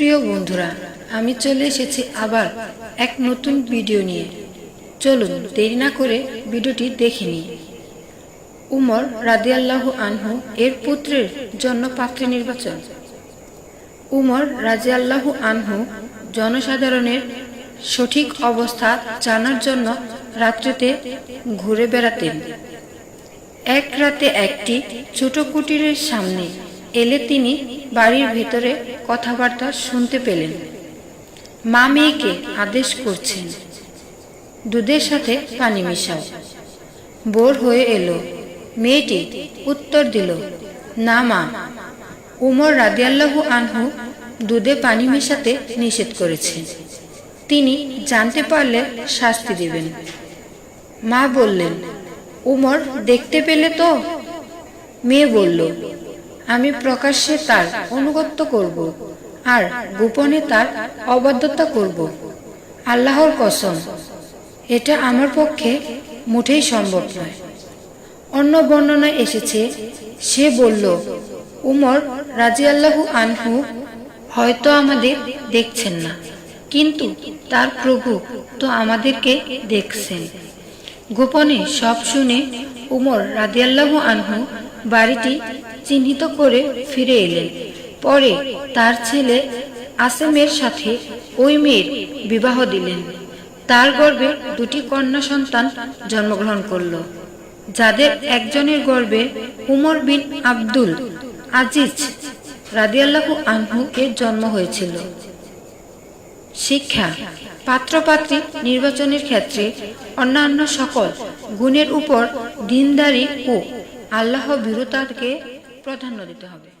প্রিয় বন্ধুরা, আমি চলে এসেছি আবার এক নতুন ভিডিও নিয়ে। চলুন, দেরি না করে ভিডিওটি দেখে নিই। উমর রাদিয়াল্লাহু আনহু এর পুত্রের জন্য পাত্রী নির্বাচন। উমর রাজিয়াল্লাহু আনহু জনসাধারণের সঠিক অবস্থা জানার জন্য রাত্রিতে ঘুরে বেড়াতেন। এক রাতে একটি ছোট কুটিরের সামনে এলে তিনি বাড়ির ভেতরে কথাবার্তা শুনতে পেলেন। মা মেয়েকে আদেশ করছেন, দুধের সাথে পানি মিশাও। বোর হয়ে এলো, মেয়েটি উত্তর দিল, না মা, উমর রাদিয়াল্লাহু আনহু দুধে পানি মেশাতে নিষেধ করেছেন তিনি জানতে পারলে শাস্তি দেবেন। মা বললেন, উমর দেখতে পেলে তো? মেয়ে বলল আমি প্রকাশ্যে তার অনুগত্য করব আর গোপনে তার অবাধ্যতা করব। আল্লাহর কসম, এটা আমার পক্ষে মুঠেই সম্ভব নয়। অন্য বর্ণনায় এসেছে, সে বলল, উমর রাজিয়াল্লাহু আনহু হয়তো আমাদের দেখছেন না, কিন্তু তার প্রভু তো আমাদেরকে দেখছেন। গোপনে সব শুনে উমর রাদিয়াল্লাহু আনহু বাড়িটি চিহ্নিত করে ফিরে এলেন। পরে তার ছেলে আসেমের সাথে ওই মেয়ের বিবাহ দিলেন। তার গর্ভে দুটি কন্যা সন্তান জন্মগ্রহণ করল, যাদের একজনের গর্ভে উমর বিন আব্দুল আজিজ রাদিয়াল্লাহু আনহু এর জন্ম হয়েছিল। শিক্ষা, পাত্রপাত্রী নির্বাচনের ক্ষেত্রে অন্যান্য সকল গুণের উপর দিনদারি ও আল্লাহ বিরতাকে প্রাধান্য দিতে হবে।